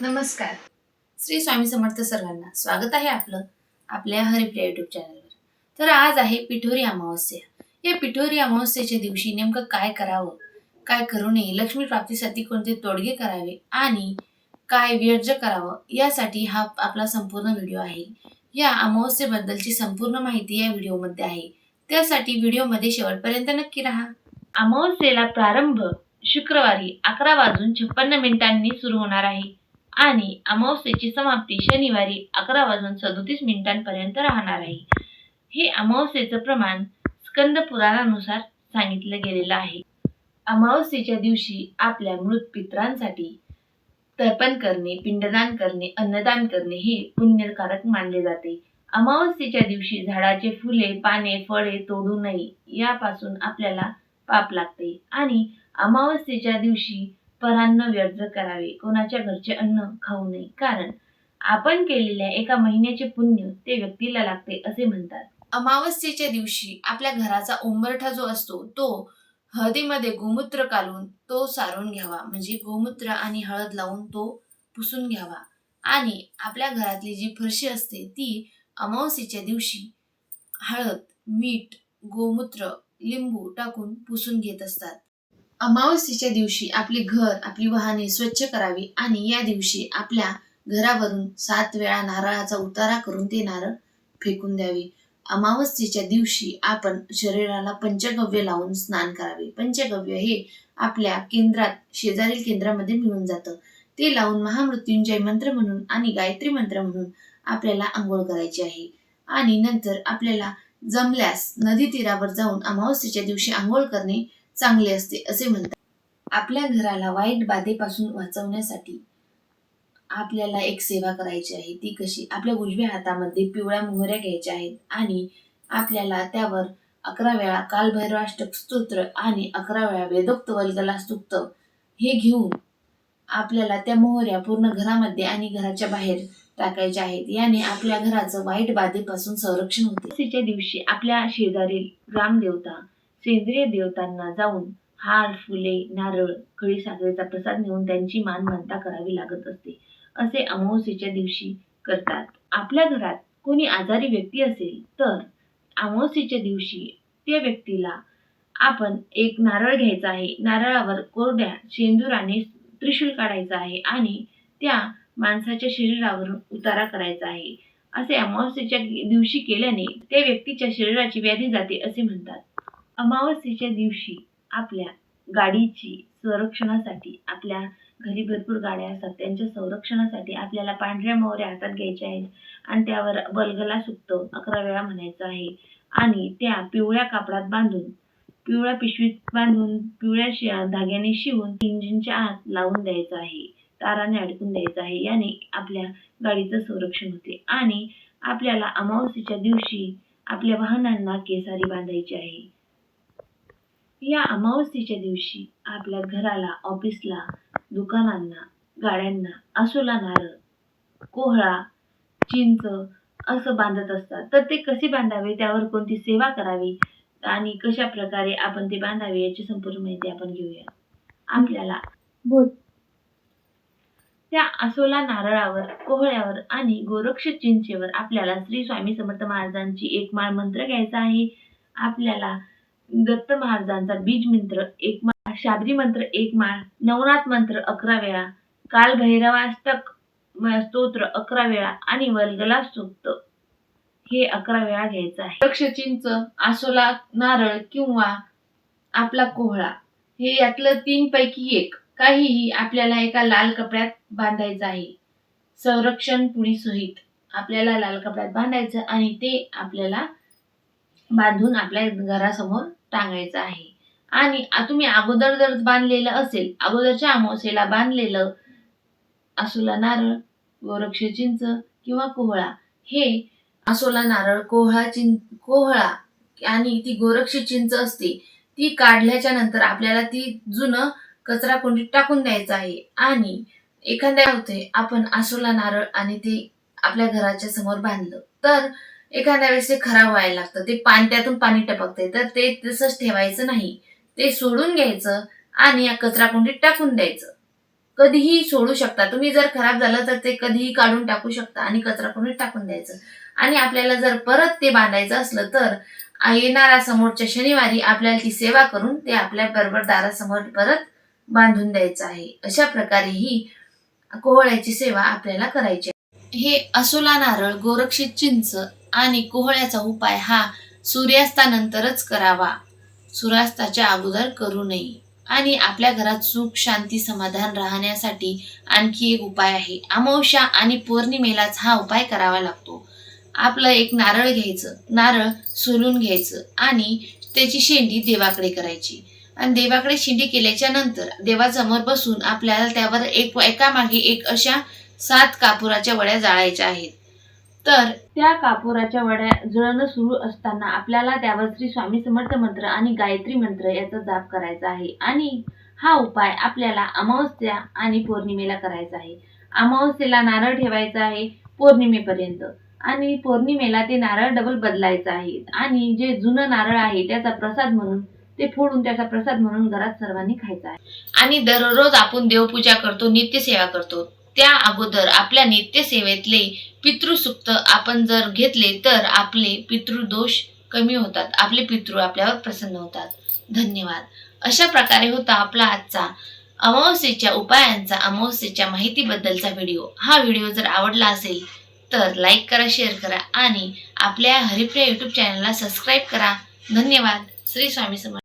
नमस्कार. श्री स्वामी समर्थ सर्वांना स्वागत आहे आपलं आपल्या हरिप्रिया युट्यूब चॅनलवर तर आज आहे पिठोरी अमावस्या. या पिठोरी अमावस्येच्या दिवशी नेमकं काय करावं? काय करू नये? लक्ष्मी प्राप्तीसाठी कोणते तोडगे करावे? आणि काय व्यर्ज करावं? यासाठी हा आपला संपूर्ण व्हिडिओ आहे. या अमावस्येबद्दलची संपूर्ण माहिती या व्हिडिओमध्ये आहे. त्यासाठी व्हिडिओमध्ये शेवटपर्यंत नक्की राहा. अमावस्येला प्रारंभ शुक्रवारी अकरा वाजून छप्पन्न मिनिटांनी सुरू होणार आहे. आणि अमावस्येची समाप्ती शनिवारी अकरा वाजून सदोतीस मिनिटांपर्यंत राहणार आहे. हे अमावस्येचं प्रमाण स्कंद पुराणानुसार सांगितलं गेलेलं आहे. अमावस्येच्या दिवशी आपल्या मृत पित्रांसाठी तर्पण करणे पिंडदान करणे अन्नदान करणे हे पुण्यकारक मानले जाते. अमावस्येच्या दिवशी झाडाचे फुले पाने फळे तोडू नये यापासून आपल्याला पाप लागते. आणि अमावस्येच्या दिवशी परान्न व्यर्थ करावे. कोणाच्या घरचे अन्न खाऊ नये. कारण आपण केलेल्या एका महिन्याचे पुण्य ते व्यक्तीला लागते असे म्हणतात. अमावस्येच्या दिवशी आपल्या घराचा उंबरठा जो असतो तो हळदीमध्ये गोमूत्र घालून तो सारून घ्यावा. म्हणजे गोमूत्र आणि हळद लावून तो पुसून घ्यावा. आणि आपल्या घरातली जी फरशी असते ती अमावस्येच्या दिवशी हळद मीठ गोमूत्र लिंबू टाकून पुसून घेत असतात. अमावस्येच्या दिवशी आपले घर आपली वाहने स्वच्छ करावी आणि या दिवशी आपल्या घरावरून सात वेळा नारळाचा उतारा करून ते नारळ फेकून द्यावे. अमावस्येच्या दिवशी आपण शरीराला पंचगव्य लावून स्नान करावे. पंचगव्य हे आपल्या केंद्रात शेजारील केंद्रामध्ये मिळून जातं. ते लावून महामृत्युंजय मंत्र म्हणून आणि गायत्री मंत्र म्हणून आपल्याला आंघोळ करायची आहे. आणि नंतर आपल्याला जमल्यास नदी तीरावर जाऊन अमावस्येच्या दिवशी आंघोळ करणे चांगले असते असे म्हणतात. आपल्या घराला वाईट बाधेपासून वाचवण्यासाठी आपल्याला एक सेवा करायची आहे. ती कशी? आपल्या उजव्या हातामध्ये पिवळ्या मोहऱ्या घ्यायच्या आहेत आणि आपल्याला त्यावर अकरा वेळा कालभैरवाष्टक स्तोत्र आणि अकरा वेळा वेदोक्त वल्गला स्तुक्त हे घेऊन आपल्याला त्या मोहऱ्या पूर्ण घरामध्ये आणि घराच्या बाहेर टाकायच्या आहेत. याने आपल्या घराचं वाईट बाधेपासून संरक्षण होते. दिवशी आपल्या शेजारील ग्रामदेवता सेंद्रिय देवतांना जाऊन हार फुले नारळ खडी साखरेचा प्रसाद नेऊन त्यांची मान करावी लागत असते. असे अमावस्येच्या दिवशी करतात. आपल्या घरात कोणी आजारी व्यक्ती असेल तर अमावस्येच्या दिवशी त्या व्यक्तीला आपण एक नारळ घ्यायचा आहे. नारळावर कोरड्या शेंदुराने त्रिशूल काढायचा आहे आणि त्या माणसाच्या शरीरावरून उतारा करायचा आहे. असे अमावस्येच्या दिवशी केल्याने त्या व्यक्तीच्या शरीराची व्याधी जाते असे म्हणतात. अमावस्येच्या दिवशी आपल्या गाडीची संरक्षणासाठी आपल्या घरी भरपूर गाड्या असतात त्यांच्या संरक्षणासाठी आपल्याला पांढऱ्या मोहऱ्या हातात घ्यायच्या आहेत आणि त्यावर बलगला सुक्त अकरा वेळा म्हणायचं आहे. आणि त्या पिवळ्या कापडात बांधून पिवळ्या पिशवीत बांधून पिवळ्या धाग्याने शिवून इंजिनच्या आत लावून द्यायचं आहे. ताराने अडकून द्यायचं आहे. याने आपल्या गाडीचं संरक्षण होते. आणि आपल्याला अमावस्येच्या दिवशी आपल्या वाहनांना केसारी बांधायची आहे. या अमावस्येच्या दिवशी आपल्या घराला ऑफिसला दुकानांना गाड्यांना आसोला नारळ कोहळा चिंच असं बांधत असतात. तर ते कसे बांधावे? त्यावर कोणती सेवा करावी? आणि कशा प्रकारे आपण ते बांधावे याची संपूर्ण माहिती आपण घेऊया. आपल्याला त्या आसोला नारळावर कोहळ्यावर आणि गोरक्ष चिंचेवर आपल्याला श्री स्वामी समर्थ महाराजांची एक माळ मंत्र घ्यायचा आहे. आपल्याला दत्त महाराजांचा बीज मंत्र एक माळ शाबरी मंत्र एक माळ नवनाथ मंत्र अकरा वेळा काल भैरवाष्टक स्तोत्र अकरा वेळा आणि वल्गला सूक्त हे अकरा वेळा घ्यायचं आहे. दक्ष चिंच आसोला नारळ किंवा आपला कोहळा. हे यातलं तीन पैकी एक. काहीही आपल्याला एका लाल कपड्यात बांधायचं आहे. संरक्षण पुडी सहित आपल्याला लाल कपड्यात बांधायचं आणि ते आपल्याला बांधून आपल्या घरासमोर टांगायचं आहे. आणि तुम्ही अगोदर जर बांधलेलं असेल अगोदरच्या अमावस्येला बांधलेलं आसोला नारळ गोरक्ष चिंच किंवा कोहळा हे आसोला नारळ कोहळा चिं कोहळा आणि ती गोरक्ष चिंच असते ती काढल्याच्या नंतर आपल्याला ती जुनं कचरा कुंडीत टाकून द्यायचं आहे. आणि एखाद्या होते आपण आसोला नारळ आणि ते आपल्या घराच्या समोर बांधलं. तर एखाद्या वेळेस ते खराब व्हायला लागतं. ते पाणी त्यातून पाणी टपकते तर ते तसंच ठेवायचं नाही. ते सोडून घ्यायचं आणि या कचरा कुंडीत टाकून द्यायचं. कधीही सोडू शकता. तुम्ही जर खराब झालं तर ते कधीही काढून टाकू शकता आणि कचरा कुंडीत टाकून द्यायचं. आणि आपल्याला जर परत ते बांधायचं असलं तर येणाऱ्या समोरच्या शनिवारी आपल्याला ती सेवा करून ते आपल्या बरोबर दारासमोर परत बांधून द्यायचं आहे. अशा प्रकारे ही कोहळ्याची सेवा आपल्याला करायची आहे. हे असोला नारळ गोरक्षित चिंच आणि कोहळ्याचा उपाय हा सूर्यास्तानंतरच करावा. सूर्यास्ताच्या अगोदर करू नये. आणि आपल्या घरात सुख शांती समाधान राहण्यासाठी आणखी एक उपाय आहे. अमावस्या आणि पौर्णिमेलाच हा उपाय करावा लागतो. आपलं एक नारळ घ्यायचं. नारळ सोलून घ्यायचं आणि त्याची शेंडी देवाकडे करायची. आणि देवाकडे शेंडी केल्याच्यानंतर देवासमोर बसून आपल्याला त्यावर एक एकामागे एक अशा सात कापुराच्या वड्या जाळायच्या आहेत. तर त्या कापुराच्या वड्या जुळणं सुरू असताना आपल्याला त्यावर श्री स्वामी समर्थ मंत्र आणि गायत्री मंत्र याचा जाप करायचा आहे. आणि हा उपाय आपल्याला अमावस्या आणि पौर्णिमेला करायचा आहे. अमावस्येला नारळ ठेवायचा आहे पौर्णिमेपर्यंत. आणि पौर्णिमेला ते नारळ डबल बदलायचं आहे. आणि जे जुनं नारळ आहे त्याचा प्रसाद म्हणून ते फोडून त्याचा प्रसाद म्हणून घरात सर्वांनी खायचा आहे. आणि दररोज आपण देवपूजा करतो नित्यसेवा करतो. त्या अगोदर आपल्या नित्यसेवेतले पितृसुक्त आपण जर घेतले तर आपले पितृदोष कमी होतात. आपले पितृ आपल्यावर प्रसन्न होतात. धन्यवाद. अशा प्रकारे होता आपला आजचा अमावस्येच्या उपायांचा अमावस्येच्या माहितीबद्दलचा व्हिडिओ. हा व्हिडिओ जर आवडला असेल तर लाईक करा शेअर करा आणि आपल्या हरिप्रिया यूट्यूब चॅनलला सबस्क्राईब करा. धन्यवाद. श्री स्वामी समर्थ.